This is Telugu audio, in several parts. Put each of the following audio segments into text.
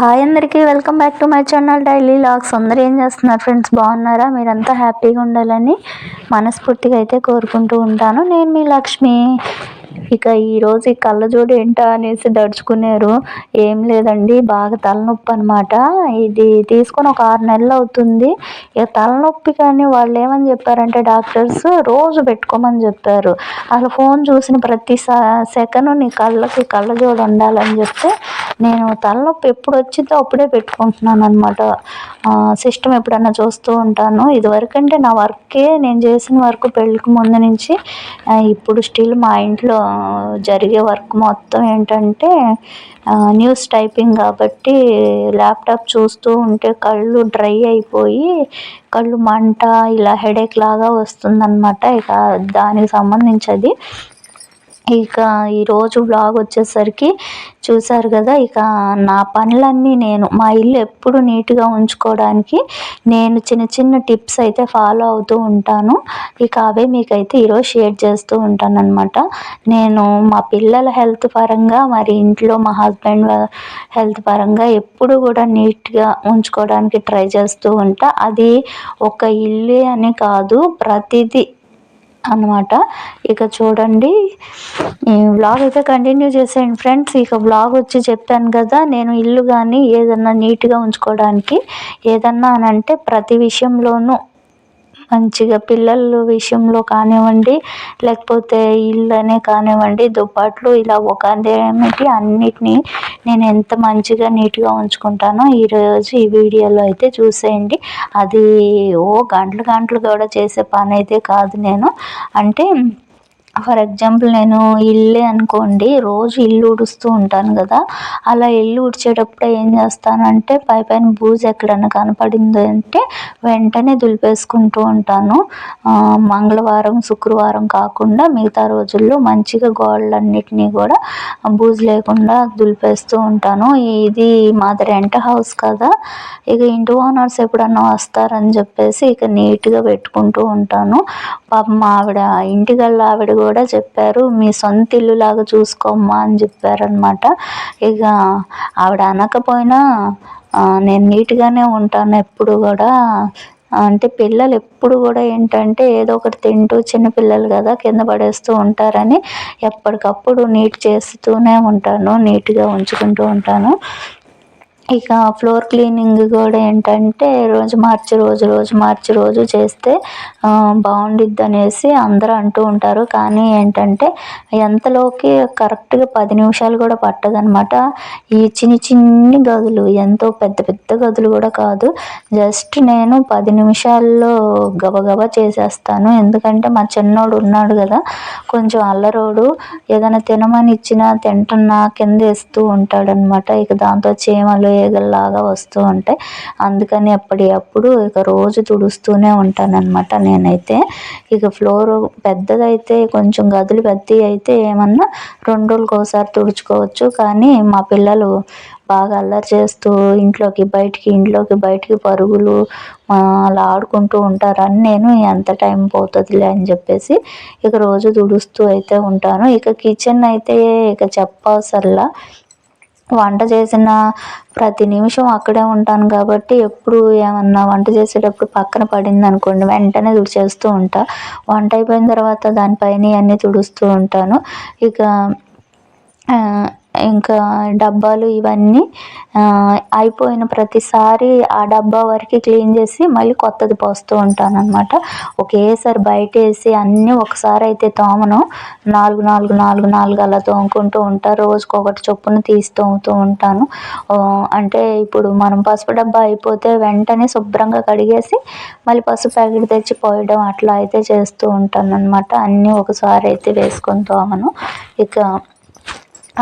హాయ్ అందరికీ welcome back to my channel daily logs అందరూ ఏం చేస్తున్నారు ఫ్రెండ్స్ బాగున్నారా? మీరంతా హ్యాపీగా ఉండాలని మనస్ఫూర్తిగా అయితే కోరుకుంటూ ఉంటాను. నేను మీ లక్ష్మి. ఇక ఈరోజు ఈ కళ్ళజోడు ఏంటా అనేసి దడుచుకున్నారు. ఏం లేదండి బాగా తలనొప్పి అనమాట ఇది తీసుకొని ఒక ఆరు నెలలు అవుతుంది. ఇక తలనొప్పి కానీ వాళ్ళు ఏమని చెప్పారంటే డాక్టర్స్ రోజు పెట్టుకోమని చెప్పారు. అసలు ఫోన్ చూసిన ప్రతి సెకండ్ నీ కళ్ళకి కళ్ళజోడు ఉండాలని చెప్తే నేను తలనొప్పి ఎప్పుడు వచ్చిందో అప్పుడే పెట్టుకుంటున్నాను అనమాట సిస్టమ్ ఎప్పుడన్నా చూస్తూ ఉంటాను. ఇదివరకంటే నా వర్కే నేను చేసిన వర్క్ పెళ్ళికి ముందు నుంచి. ఇప్పుడు స్టిల్ మా ఇంట్లో జరిగే వర్క్ మొత్తం ఏంటంటే న్యూస్ టైపింగ్ కాబట్టి ల్యాప్టాప్ చూస్తూ ఉంటే కళ్ళు డ్రై అయిపోయి కళ్ళు మంట ఇలా హెడేక్ లాగా వస్తుందన్నమాట. ఇక దానికి సంబంధించి అది ఇక ఈరోజు బ్లాగ్ వచ్చేసరికి చూసారు కదా ఇక నా పనులన్నీ నేను మా ఇల్లు ఎప్పుడు నీట్గా ఉంచుకోవడానికి నేను చిన్న చిన్న టిప్స్ అయితే ఫాలో అవుతూ ఉంటాను. ఇక అవే మీకైతే ఈరోజు షేర్ చేస్తూ ఉంటాను అనమాట నేను మా పిల్లల హెల్త్ పరంగా మరి ఇంట్లో మా హస్బెండ్ హెల్త్ పరంగా ఎప్పుడు కూడా నీట్గా ఉంచుకోవడానికి ట్రై చేస్తూ ఉంటా. అది ఒక ఇల్లు అని కాదు ప్రతిదీ అనమాట ఇక చూడండి. ఈ వ్లాగ్ అయితే కంటిన్యూ చేసేయండి ఫ్రెండ్స్ ఇక వ్లాగ్ వచ్చి చెప్పాను కదా నేను ఇల్లు కానీ ఏదన్నా నీట్గా ఉంచుకోవడానికి ఏదన్నా అని అంటే ప్రతి విషయంలోనూ మంచిగా పిల్లల విషయంలో కానివ్వండి లేకపోతే ఇల్లనే కానివ్వండి దుప్పట్లు ఇలా ఒక ఏమిటి అన్నిటినీ నేను ఎంత మంచిగా నీట్గా ఉంచుకుంటానో ఈరోజు ఈ వీడియోలో అయితే చూసేయండి. అది ఓ గంటలు గంటలు కూడా చేసే పని అయితే కాదు నేను. అంటే ఫర్ ఎగ్జాంపుల్ నేను ఇల్లే అనుకోండి రోజు ఇల్లు ఉడుస్తూ ఉంటాను కదా అలా ఇల్లు ఉడిచేటప్పుడు ఏం చేస్తానంటే పై పైన బూజు ఎక్కడన్నా కనపడింది అంటే వెంటనే దులిపేసుకుంటూ ఉంటాను. మంగళవారం శుక్రవారం కాకుండా మిగతా రోజుల్లో మంచిగా గోడలన్నిటినీ కూడా బూజు లేకుండా దులిపేస్తూ ఉంటాను. ఇది మాది రెంట్ హౌస్ కదా ఇక ఇంటి ఓనర్స్ ఎప్పుడన్నా వస్తారని చెప్పేసి ఇక నీట్గా పెట్టుకుంటూ ఉంటాను. పాపం ఆవిడ ఇంటికల్లా ఆవిడ కూడా చెప్పారు. మీ సొంత ఇల్లులాగా చూసుకోమ్మా అని చెప్పారనమాట ఇక ఆవిడ అనకపోయినా నేను నీట్గానే ఉంటాను ఎప్పుడు కూడా. అంటే పిల్లలు ఎప్పుడు కూడా ఏంటంటే ఏదో ఒకటి తింటూ చిన్నపిల్లలు కదా కింద పడేస్తూ ఉంటారని ఎప్పటికప్పుడు నీట్ చేస్తూనే ఉంటాను నీట్గా ఉంచుకుంటూ ఉంటాను. ఇక ఫ్లోర్ క్లీనింగ్ కూడా ఏంటంటే రోజు మార్చి రోజు రోజు మార్చి రోజు చేస్తే బాగుండిద్ది అనేసి అందరూ అంటూ ఉంటారు. కానీ ఏంటంటే ఎంతలోకి కరెక్ట్గా పది నిమిషాలు కూడా పట్టదనమాట ఈ చిన్ని చిన్ని గదులు ఎంతో పెద్ద పెద్ద గదులు కూడా కాదు. జస్ట్ నేను పది నిమిషాల్లో గబగబా చేసేస్తాను. ఎందుకంటే మా చిన్నోడు ఉన్నాడు కదా కొంచెం అల్లరోడు. ఏదైనా తినమని ఇచ్చినా తింటున్నా కింద వేస్తూ ఉంటాడనమాట ఇక దాంతో చీమలు ఈగల్లాగా వస్తూ ఉంటాయి అందుకని అప్పటికప్పుడు ఇక రోజు తుడుస్తూనే ఉంటానన్నమాట నేనైతే. ఇక ఫ్లోర్ పెద్దదైతే కొంచెం గదులు పెద్దవి అయితే ఏమన్నా రెండు రోజులకు ఒకసారి తుడుచుకోవచ్చు. కానీ మా పిల్లలు బాగా అల్లరి చేస్తూ ఇంట్లోకి బయటికి ఇంట్లోకి బయటికి పరుగులు అలా ఆడుకుంటూ ఉంటారని నేను ఎంత టైం పోతుందిలే అని చెప్పేసి ఇక రోజు తుడుస్తూ అయితే ఉంటాను. ఇక కిచెన్ అయితే ఇక చెప్పవసరలా వంట చేసిన ప్రతి నిమిషం అక్కడే ఉంటాను కాబట్టి ఎప్పుడు ఏమన్నా వంట చేసేటప్పుడు పక్కన పడింది అనుకోండి వెంటనే తుడిచేస్తూ ఉంటా. వంట అయిపోయిన తర్వాత దానిపైన అన్నీ తుడుస్తూ ఉంటాను. ఇక ఇంకా డబ్బాలు ఇవన్నీ అయిపోయిన ప్రతిసారి ఆ డబ్బా వరకు క్లీన్ చేసి మళ్ళీ కొత్తది పోస్తూ ఉంటాను అనమాట ఒకేసారి బయట వేసి అన్నీ ఒకసారి అయితే తోమను. నాలుగు నాలుగు నాలుగు నాలుగు అలా తోముకుంటూ ఉంటాను రోజుకొకటి చొప్పున తీసి తోముతూ ఉంటాను. అంటే ఇప్పుడు మనం పసుపు డబ్బా అయిపోతే వెంటనే శుభ్రంగా కడిగేసి మళ్ళీ పసుపు ప్యాకెట్ తెచ్చి పోయడం అట్లా అయితే చేస్తూ ఉంటాను అనమాట అన్నీ ఒకసారి అయితే వేసుకొని తోమను. ఇక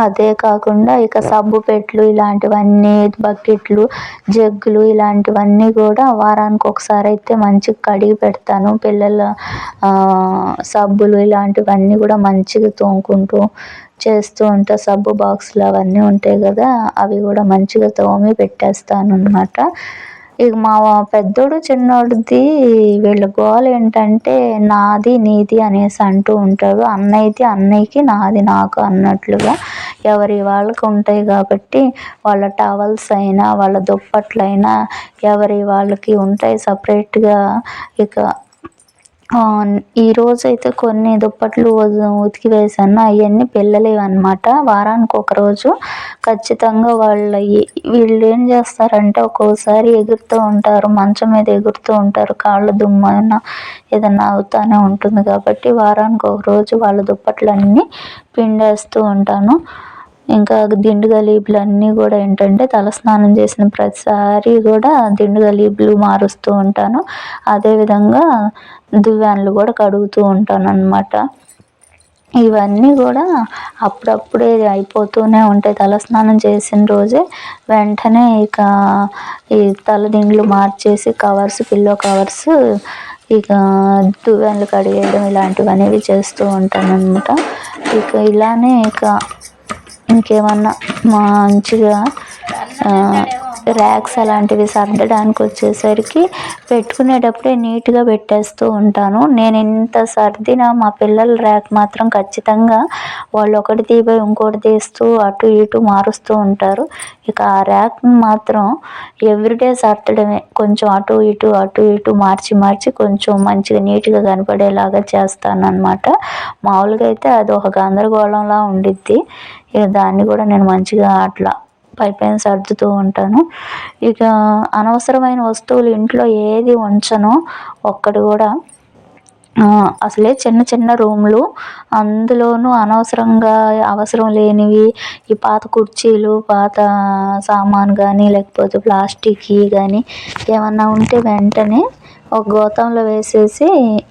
అదే కాకుండా ఇక సబ్బు పెట్లు ఇలాంటివన్నీ బకెట్లు జగ్గులు ఇలాంటివన్నీ కూడా వారానికి ఒకసారి అయితే మంచిగా కడిగి పెడతాను. పిల్లల సబ్బులు ఇలాంటివన్నీ కూడా మంచిగా తోముకుంటూ చేస్తూ ఉంటా. సబ్బు బాక్సులు అవన్నీ ఉంటాయి కదా అవి కూడా మంచిగా తోమి పెట్టేస్తాను అనమాట ఇక మా పెద్దోడు చిన్నోడిది వీళ్ళ గోల్ ఏంటంటే నాది నీది అనేసి అంటూ ఉంటారు అన్నయ్యది అన్నయ్యకి నాది నాకు అన్నట్లుగా ఎవరి వాళ్ళకి ఉంటాయి కాబట్టి వాళ్ళ టవల్స్ అయినా వాళ్ళ దుప్పట్లైనా ఎవరి వాళ్ళకి ఉంటాయి సపరేట్గా ఇక ఈరోజు అయితే కొన్ని దుప్పట్లు ఉతికి వేసాను అవన్నీ పిల్లలేవి అనమాట వారానికి ఒకరోజు ఖచ్చితంగా వాళ్ళ వీళ్ళు ఏం చేస్తారంటే ఒక్కోసారి ఎగురుతూ ఉంటారు. మంచం మీద ఎగురుతూ ఉంటారు. కాళ్ళు దుమ్మైనా ఏదన్నా అవుతూనే ఉంటుంది కాబట్టి వారానికి ఒక రోజు వాళ్ళ దుప్పట్లన్నీ పిండేస్తూ ఉంటాను. ఇంకా దిండు గలీబులన్నీ కూడా ఏంటంటే తలస్నానం చేసిన ప్రతిసారి కూడా దిండు గలీబులు మారుస్తూ ఉంటాను. అదేవిధంగా దువ్వాన్లు కూడా కడుగుతూ ఉంటాను అనమాట ఇవన్నీ కూడా అప్పుడప్పుడే అయిపోతూనే ఉంటాయి. తలస్నానం చేసిన రోజే వెంటనే ఇక ఈ తలదిండ్లు మార్చేసి కవర్స్ పిల్లో కవర్స్ ఇక దువ్వెనలు కడిగేయడం ఇలాంటివి అనేవి చేస్తూ ఉంటాను అనమాట ఇక ఇలానే ఇక ఇంకేమన్నా మంచిగా ర్యాక్స్ అలాంటివి సర్దడానికి వచ్చేసరికి పెట్టుకునేటప్పుడే నీట్గా పెట్టేస్తూ ఉంటాను. నేను ఎంత సర్దినా మా పిల్లల ర్యాక్ మాత్రం ఖచ్చితంగా వాళ్ళు ఒకటి తీపై ఇంకోటి తీస్తూ అటు ఇటు మారుస్తూ ఉంటారు. ఇక ఆ ర్యాక్ మాత్రం ఎవ్రీడే సర్దడమే. కొంచెం అటు ఇటు అటు ఇటు మార్చి మార్చి కొంచెం మంచిగా నీట్గా కనపడేలాగా చేస్తాను అనమాట మామూలుగా అయితే అది ఒక గందరగోళంలా ఉండిద్ది. ఇక దాన్ని కూడా నేను మంచిగా అట్లా పై పైన సర్దుతూ ఉంటాను. ఇక అనవసరమైన వస్తువులు ఇంట్లో ఏది ఉంచను ఒక్కడు కూడా అసలే చిన్న చిన్న రూమ్లు అందులోనూ అనవసరంగా అవసరం లేనివి ఈ పాత కుర్చీలు పాత సామాను కానీ లేకపోతే ప్లాస్టిక్వి కానీ ఏమన్నా ఉంటే వెంటనే ఒక గోతంలో వేసేసి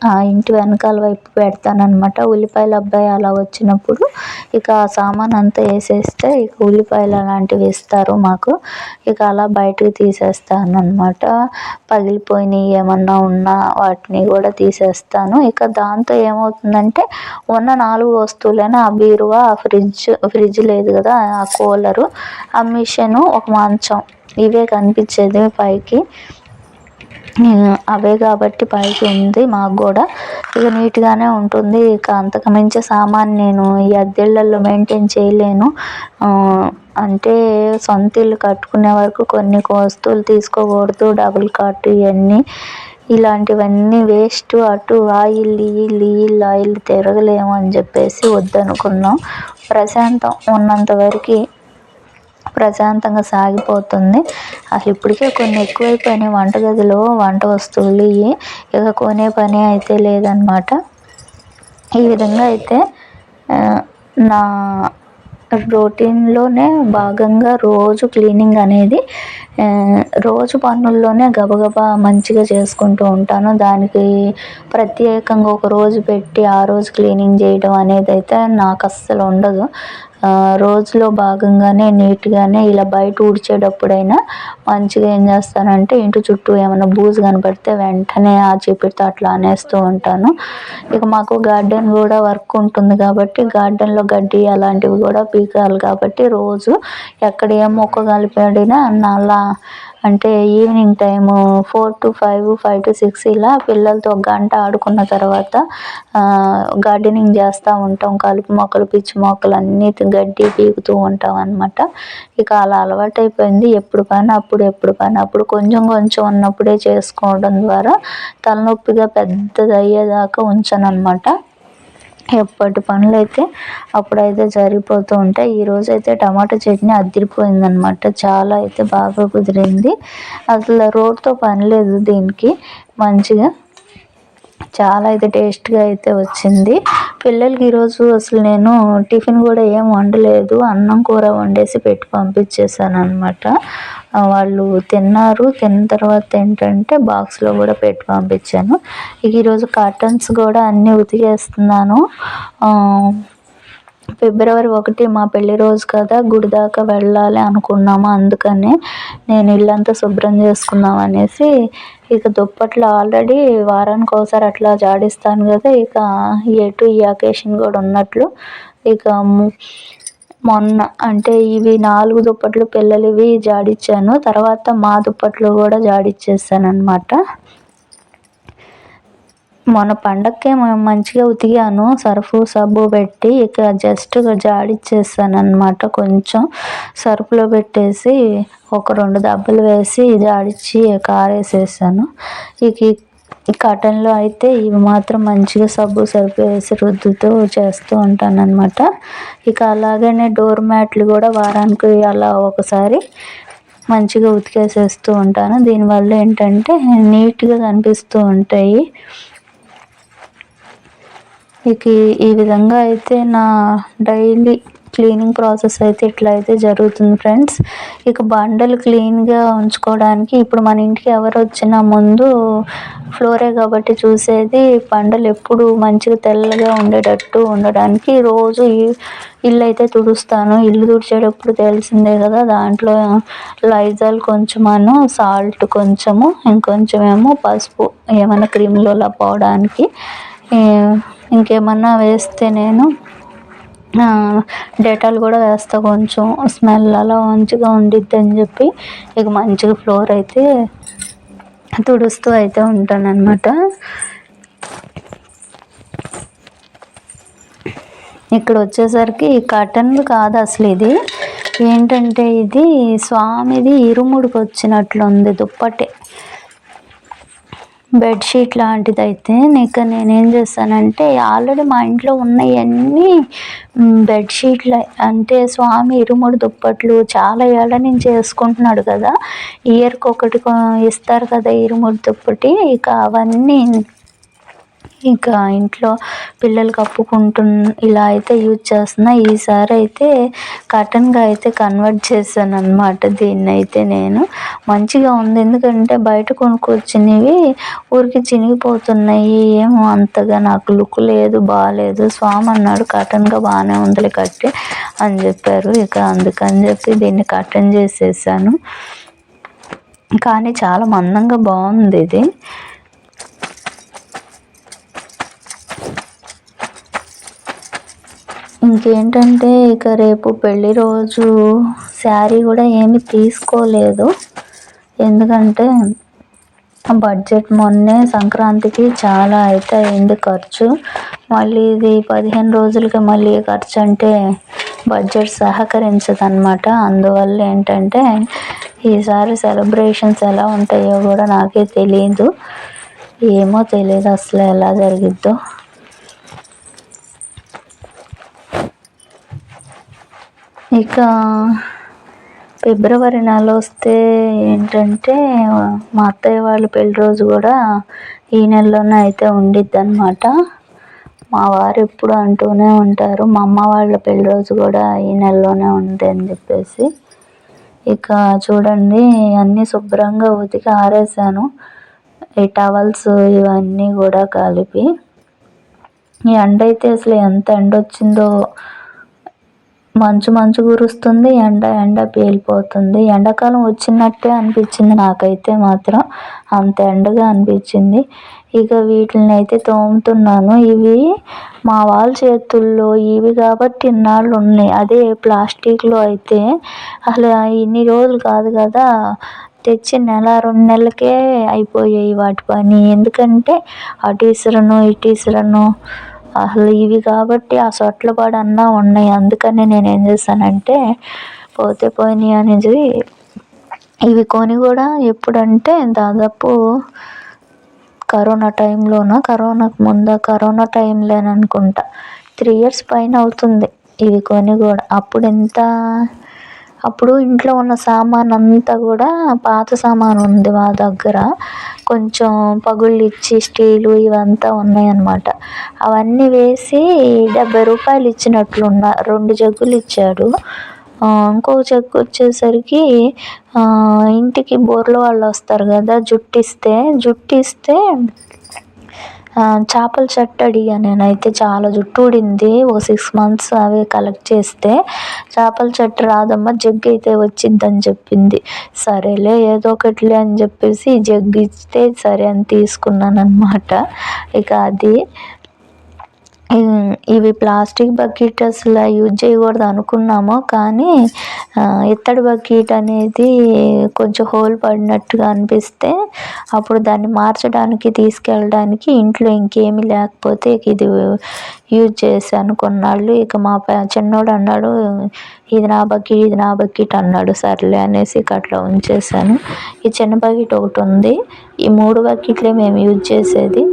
ఆ ఇంటి వెనకాల వైపు పెడతానన్నమాట. ఉల్లిపాయల అబ్బాయి అలా వచ్చినప్పుడు ఇక ఆ సామాన్ అంతా వేసేస్తే ఇక ఉల్లిపాయలు అలాంటివి ఇస్తారు మాకు. ఇక అలా బయటకు తీసేస్తాను అనమాట పగిలిపోయినవి ఏమన్నా ఉన్నా వాటిని కూడా తీసేస్తాను. ఇక దాంతో ఏమవుతుందంటే ఉన్న నాలుగు వస్తువులైనా ఆ బీరువా ఆ ఫ్రిడ్జ్ ఫ్రిడ్జ్ లేదు కదా ఆ కూలరు ఆ మిషను ఒక మంచం ఇవే కనిపించేది పైకి. అవే కాబట్టి పైకి ఉంది మాకు కూడా. ఇక నీట్గానే ఉంటుంది. ఇక అంతకు మించి సామాన్ నేను ఈ అద్దెళ్ళల్లో మెయింటైన్ చేయలేను. అంటే సొంత ఇల్లు కట్టుకునే వరకు కొన్ని వస్తువులు తీసుకోకూడదు డబుల్ కాట్ ఇవన్నీ. ఇలాంటివన్నీ వేస్ట్. అటు ఆయిల్ ఇల్లు ఇల్లు ఆయిల్ తిరగలేము అని చెప్పేసి వద్దనుకున్నాం. ప్రశాంతం ఉన్నంత వరకు ప్రశాంతంగా సాగిపోతుంది. అసలు ఇప్పటికే కొన్ని ఎక్కువైపోయినాయి. వంటగదిలో వంట వస్తువులు ఇక కొనే పని అయితే లేదనమాట ఈ విధంగా అయితే నా రొటీన్లోనే భాగంగా రోజు క్లీనింగ్ అనేది రోజు పనుల్లోనే గబగబా మంచిగా చేసుకుంటూ ఉంటాను. దానికి ప్రత్యేకంగా ఒక రోజు పెట్టి ఆ రోజు క్లీనింగ్ చేయడం అనేది అయితే నాకు అస్సలు ఉండదు. రోజులో భాగంగానే నీట్గానే ఇలా బయట ఊడ్చేటప్పుడైనా మంచిగా ఏం చేస్తానంటే ఇంటి చుట్టూ ఏమైనా బూజు కనపడితే వెంటనే ఆ చీపురుతో అట్లా అనేస్తూ ఉంటాను. ఇక మాకు గార్డెన్ కూడా వర్క్ ఉంటుంది కాబట్టి గార్డెన్లో గడ్డి అలాంటివి కూడా పీకాలి కాబట్టి రోజు ఎక్కడ ఏ మొక్క కలిపాడినా నల్లా అంటే evening time four to five five to six ఇలా పిల్లలతో ఒక గంట ఆడుకున్న తర్వాత గార్డెనింగ్ చేస్తూ ఉంటాం. కలుపు మొక్కలు పిచ్చి మొక్కలు అన్నీ గడ్డి పీకుతూ ఉంటాం అనమాట ఇక అలా అలవాటు అయిపోయింది. ఎప్పుడు పని అప్పుడు ఎప్పుడు పని అప్పుడు కొంచెం కొంచెం ఉన్నప్పుడే చేసుకోవడం ద్వారా తలనొప్పిగా పెద్దది అయ్యేదాకా ఉంచాను అనమాట ఎప్పటి పనులు అయితే అప్పుడైతే జరిగిపోతూ ఉంటాయి. ఈరోజు అయితే టమాటా చట్నీ అదిరిపోయిందనమాట చాలా అయితే బాగా కుదిరింది. అసలు రోడ్తో పని లేదు దీనికి. మంచిగా చాలా అయితే టేస్ట్గా అయితే వచ్చింది. పిల్లలకి ఈరోజు అసలు నేను టిఫిన్ కూడా ఏం వండలేదు. అన్నం కూర వండేసి పెట్టి పంపించేసాను అనమాట వాళ్ళు తిన్నారు. తిన్న తర్వాత ఏంటంటే బాక్స్లో కూడా పెట్టి పంపించాను. ఈరోజు కర్టన్స్ కూడా అన్నీ ఉతికేస్తున్నాను. ఫిబ్రవరి ఒకటి మా పెళ్ళి రోజు కదా గుడి దాకా వెళ్ళాలి అనుకున్నాము అందుకనే నేను ఇల్లంతా శుభ్రం చేసుకుందాం అనేసి ఇక దుప్పట్లు ఆల్రెడీ వారానికి ఒకసారి అట్లా జాడిస్తాను కదా ఇక ఎటు ఈ అకేషన్ కూడా ఉన్నట్లు. ఇక మొన్న అంటే ఇవి నాలుగు దుప్పట్లు పిల్లలవి జాడిచ్చాను తర్వాత మా దుప్పట్లు కూడా జాడిచ్చేసాను అనమాట మొన్న పండక్కే మంచిగా ఉతికాను సర్ఫు సబ్బు పెట్టి ఇక జస్ట్ జాడిచ్చేసాను అనమాట కొంచెం సర్ఫ్లో పెట్టేసి ఒక రెండు దెబ్బలు వేసి జాడిచ్చి కారేసేసాను. ఇక కటన్లో అయితే ఇవి మాత్రం మంచిగా సబ్బు సర్ఫ్ వేసి రుద్దుతూ చేస్తూ ఉంటాను అనమాట ఇక అలాగనే డోర్ మ్యాట్లు కూడా వారానికి అలా ఒకసారి మంచిగా ఉతికేసేస్తూ ఉంటాను. దీనివల్ల ఏంటంటే నీట్గా కనిపిస్తూ ఉంటాయి. ఇక ఈ విధంగా అయితే నా డైలీ క్లీనింగ్ ప్రాసెస్ అయితే ఇట్లా అయితే జరుగుతుంది ఫ్రెండ్స్. ఇక బండలు క్లీన్గా ఉంచుకోవడానికి ఇప్పుడు మన ఇంటికి ఎవరు వచ్చినా ముందు ఫ్లోరే కాబట్టి చూసేది బండలు ఎప్పుడు మంచిగా తెల్లగా ఉండేటట్టు ఉండడానికి. రోజు ఇల్లు అయితే తుడుస్తాను. ఇల్లు తుడిచేటప్పుడు తెలిసిందే కదా దాంట్లో లైజాల్ కొంచెమను సాల్ట్ కొంచెము ఇంకొంచెమేమో పసుపు ఏమైనా క్రిములు అలా పోవడానికి. ఇంకేమన్నా వేస్తే నేను డెటాల్ కూడా వేస్తా కొంచెం. స్మెల్ అలా మంచిగా ఉండిద్ది అని చెప్పి ఇక మంచిగా ఫ్లోర్ అయితే తుడుస్తూ అయితే ఉంటానన్నమాట. ఇక్కడ వచ్చేసరికి కటన్ కాదు అసలు ఇది. ఏంటంటే ఇది స్వామిది ఇరుముడికి వచ్చినట్లుంది దుప్పటే. బెడ్షీట్ లాంటిది అయితే ఇక నేనేం చేస్తానంటే ఆల్రెడీ మా ఇంట్లో ఉన్నవన్నీ బెడ్షీట్లు అంటే స్వామి ఇరుముడి దుప్పట్లు చాలా ఏళ్ళ నుంచి వేసుకుంటున్నాడు కదా. ఇయర్కి ఒకటి ఇస్తారు కదా ఇరుముడి దుప్పటి. ఇక అవన్నీ ఇంకా ఇంట్లో పిల్లలు కప్పుకుంటు ఇలా అయితే యూజ్ చేస్తున్నా. ఈసారి అయితే కటన్గా అయితే కన్వర్ట్ చేశాను అనమాట దీన్ని అయితే నేను. మంచిగా ఉంది. ఎందుకంటే బయట కొనుక్కొచ్చినవి ఊరికి చినిగిపోతున్నాయి. ఏమో అంతగా నాకు లుక్ లేదు బాగాలేదు స్వామి అన్నాడు కటన్గా బాగానే ఉందిలే కట్టి అని చెప్పారు. ఇక అందుకని చెప్పి దీన్ని కటన్ చేసేసాను. కానీ చాలా మందంగా బాగుంది ఇది. ఇంకేంటంటే ఇక రేపు పెళ్ళి రోజు శారీ కూడా ఏమి తీసుకోలేదు. ఎందుకంటే బడ్జెట్ మొన్నే సంక్రాంతికి చాలా అయితే అయింది ఖర్చు. మళ్ళీ ఇది పదిహేను రోజులకి మళ్ళీ ఖర్చు అంటే బడ్జెట్ సహకరించదనమాట అందువల్ల ఏంటంటే ఈసారి సెలబ్రేషన్స్ ఎలా ఉంటాయో కూడా నాకే తెలియదు ఏమో తెలియదు అసలు ఎలా జరిగిద్దో. ఇక ఫిబ్రవరి నెల వస్తే ఏంటంటే మా అత్తయ్య వాళ్ళ పెళ్ళి రోజు కూడా ఈ నెలలోనే అయితే ఉండిద్ది అనమాట మా వారు ఎప్పుడు అంటూనే ఉంటారు మా అమ్మ వాళ్ళ పెళ్ళి రోజు కూడా ఈ నెలలోనే ఉంది అని చెప్పేసి. ఇక చూడండి అన్నీ శుభ్రంగా ఉతికి ఆరేసాను ఈ టవల్స్ ఇవన్నీ కూడా కలిపి. ఈ ఎండ అయితే అసలు ఎంత ఎండ వచ్చిందో మంచు మంచు కురుస్తుంది ఎండ ఎండ పేలిపోతుంది. ఎండాకాలం వచ్చినట్టే అనిపించింది నాకైతే మాత్రం. అంత ఎండగా అనిపించింది. ఇక వీటిని అయితే తోముతున్నాను. ఇవి మా వాళ్ళ చేతుల్లో ఇవి కాబట్టి ఇన్నాళ్ళు ఉన్నాయి. అదే ప్లాస్టిక్లో అయితే అసలు ఇన్ని రోజులు కాదు కదా తెచ్చి నెల రెండు నెలలకే అయిపోయాయి వాటి పని. ఎందుకంటే అటు ఇసురను ఇటు ఇసురను అసలు ఇవి కాబట్టి ఆ సొట్ల అన్నా ఉన్నాయి. అందుకని నేను ఏం చేశానంటే పోతే పోయినాయి అనేది ఇవి కొని కూడా ఎప్పుడంటే దాదాపు కరోనా టైంలోన? కరోనాకు ముందు? కరోనా టైంలోననుకుంటా త్రీ ఇయర్స్ పైన అవుతుంది ఇవి కొని కూడా. అప్పుడు ఎంత? అప్పుడు ఇంట్లో ఉన్న సామాన్ అంతా కూడా పాత సామాను ఉంది మా దగ్గర. కొంచెం పగుళ్ళిచ్చి స్టీలు ఇవంతా ఉన్నాయన్నమాట. అవన్నీ వేసి డెబ్బై రూపాయలు ఇచ్చినట్లున్న రెండు జగ్గులు ఇచ్చాడు. ఇంకో జగ్గు వచ్చేసరికి ఇంటికి బోర్ల వాళ్ళు వస్తారు కదా జుట్టిస్తే జుట్టిస్తే జుట్టు ఇస్తే చేపల చెట్టు అడిగా నేనైతే చాలా జుట్టు ఊడింది ఒక సిక్స్ మంత్స్ అవి కలెక్ట్ చేస్తే చేపల చెట్టు రాదమ్మా జగ్గు అయితే వచ్చిందని చెప్పింది. సరేలే ఏదో ఒకటిలే అని చెప్పేసి జగ్గు ఇస్తే సరే అని తీసుకున్నాను అనమాట ఇక అది ఇవి ప్లాస్టిక్ బకెట్ అసలు యూజ్ చేయకూడదు అనుకున్నాము కానీ ఇత్తడి బకెట్ అనేది కొంచెం హోల్ పడినట్టుగా అనిపిస్తే అప్పుడు దాన్ని మార్చడానికి తీసుకెళ్ళడానికి ఇంట్లో ఇంకేమీ లేకపోతే ఇక ఇది యూజ్ చేశాను కొన్నాళ్ళు ఇక మా చిన్నోడు అన్నాడు ఇది నా బకెట్ ఇది నా బకెట్ అన్నాడు. సర్లే అనేసి ఇక అట్లా ఉంచేసాను. ఈ చిన్న బకెట్ ఒకటి ఉంది. ఈ మూడు బకెట్లే మేము యూజ్ చేసేది.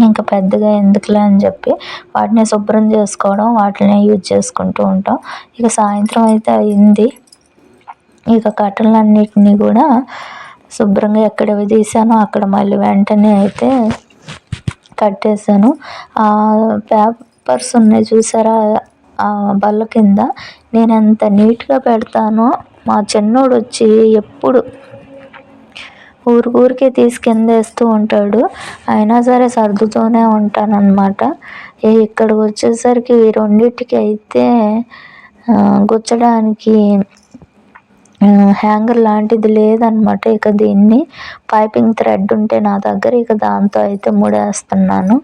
ఇంకా పెద్దగా ఎందుకులే అని చెప్పి వాటిని శుభ్రం చేసుకోవడం వాటిని యూజ్ చేసుకుంటూ ఉంటాం. ఇక సాయంత్రం అయితే అయింది. ఇక కట్టెలన్నిటిని కూడా శుభ్రంగా ఎక్కడ తీసానో అక్కడ మళ్ళీ వెంటనే అయితే కట్టేశాను. ఆ పేపర్స్ ఉన్నాయి చూసారా? ఆ బల్ల కింద. నేను ఎంత నీట్గా పెడతానో మా చిన్నోడు వచ్చి ఎప్పుడు ఊరికే తీసి కింద వేస్తూ ఉంటాడు. అయినా సరే సర్దుతూనే ఉంటానన్నమాట. ఏ ఇక్కడికి వచ్చేసరికి రెండింటికి అయితే గుచ్చడానికి హ్యాంగర్ లాంటిది లేదనమాట ఇక దీన్ని పైపింగ్ థ్రెడ్ ఉంటే నా దగ్గర ఇక దాంతో అయితే ముడేస్తున్నాను.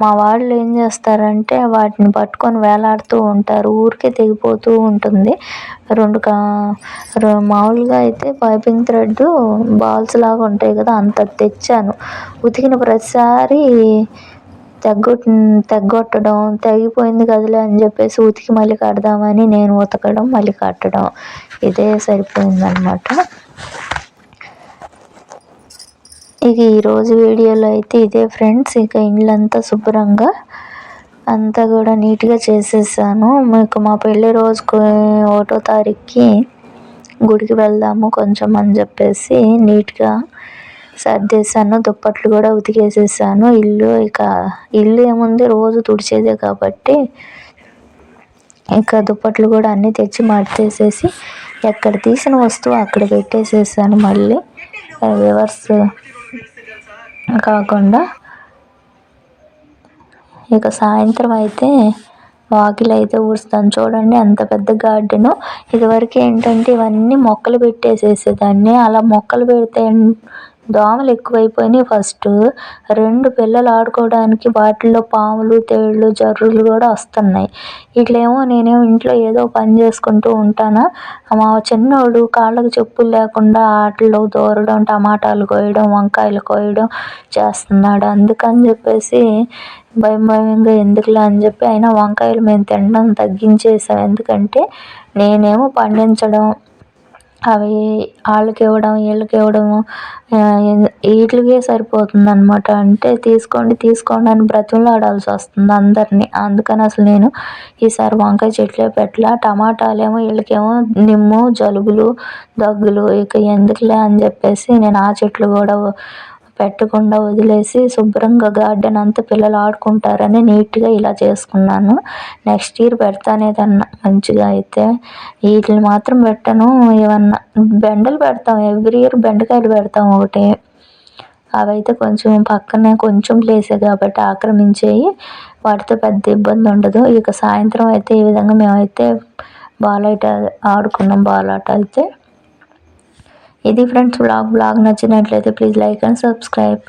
మా వాళ్ళు ఏం చేస్తారంటే వాటిని పట్టుకొని వేలాడుతూ ఉంటారు. ఊరికే తెగిపోతూ ఉంటుంది. రెండు కా మామూలుగా అయితే పైపింగ్ థ్రెడ్ బాల్స్ లాగా ఉంటాయి కదా అంత తెచ్చాను. ఉతికిన ప్రతిసారి తెగ్గొట్ తెగ్గొట్టడం తెగిపోయింది కదలే అని చెప్పేసి ఉతికి మళ్ళీ కడదామని నేను ఉతకడం మళ్ళీ కట్టడం. ఇదే సరిపోయిందనమాట ఇక ఈరోజు వీడియోలో అయితే ఇదే ఫ్రెండ్స్. ఇక ఇండ్లంతా శుభ్రంగా అంతా కూడా నీట్గా చేసేసాను. మీకు మా పెళ్ళి రోజుకు ఒకటో తారీఖుకి గుడికి వెళ్దాము కొంచెం అని చెప్పేసి నీట్గా సర్దేశాను దుప్పట్లు కూడా ఉతికేసేసాను ఇల్లు ఇక ఇల్లు ఏముంది? రోజు తుడిచేదే కాబట్టి ఇంకా దుప్పట్లు కూడా అన్నీ తెచ్చి మడతేసేసి ఎక్కడ తీసిన వస్తువు అక్కడ పెట్టేసేసాను మళ్ళీ. రివర్స్ కాకుండా ఇక సాయంత్రం అయితే వాకిలి అయితే ఊడుస్తాను చూడండి అంత పెద్ద గార్డెను. ఇదివరకు ఏంటంటే ఇవన్నీ మొక్కలు పెట్టేసేసేదాన్ని. అలా మొక్కలు పెడితే దోమలు ఎక్కువైపోయినాయి ఫస్ట్. రెండు పిల్లలు ఆడుకోవడానికి వాటిల్లో పాములు తేళ్ళు జర్రులు కూడా వస్తున్నాయి. ఇట్లేమో నేనేమో ఇంట్లో ఏదో పని చేసుకుంటూ ఉంటానా? మా చిన్నోడు కాళ్ళకు చెప్పులు లేకుండా ఆటల్లో దూరడం టమాటాలు కోయడం వంకాయలు కోయడం చేస్తున్నాడు. అందుకని చెప్పేసి భయం భయంగా ఎందుకులే అని చెప్పి అయినా వంకాయలు మేము తినడం తగ్గించేసాం ఎందుకంటే నేనేమో పండించడం అవి వాళ్ళకి ఇవ్వడం వీళ్ళకి ఇవ్వడము వీటికే సరిపోతుంది అనమాట అంటే తీసుకోండి తీసుకోండి అని బ్రతిమలాడాల్సి వస్తుంది అందరినీ. అందుకని అసలు నేను ఈసారి వంకాయ చెట్లే పెట్టలా. టమాటాలేమో వీళ్ళకేమో నిమ్ము జలుబులు దగ్గులు ఇక ఎందుకులే అని చెప్పేసి నేను ఆ చెట్లు కూడా పెట్టకుండా వదిలేసి శుభ్రంగా గార్డెన్ అంతా పిల్లలు ఆడుకుంటారని నీట్గా ఇలా చేసుకున్నాను. నెక్స్ట్ ఇయర్ పెడతానేదన్నా మంచిగా అయితే. వీటిని మాత్రం పెట్టను. ఏమన్నా బెండలు పెడతాం. ఎవ్రీ ఇయర్ బెండకాయలు పెడతాం ఒకటి. అవైతే కొంచెం పక్కనే కొంచెం ప్లేసే కాబట్టి ఆక్రమించేయి. వాటితో పెద్ద ఇబ్బంది ఉండదు. ఇక సాయంత్రం అయితే ఈ విధంగా మేమైతే బాలాట ఆడుకున్నాం. బాలాట అయితే. ఇది ఫ్రెండ్స్ బ్లాగ్ బ్లాగ్ నచ్చినట్లయితే ప్లీజ్ లైక్ అండ్ సబ్స్క్రైబ్.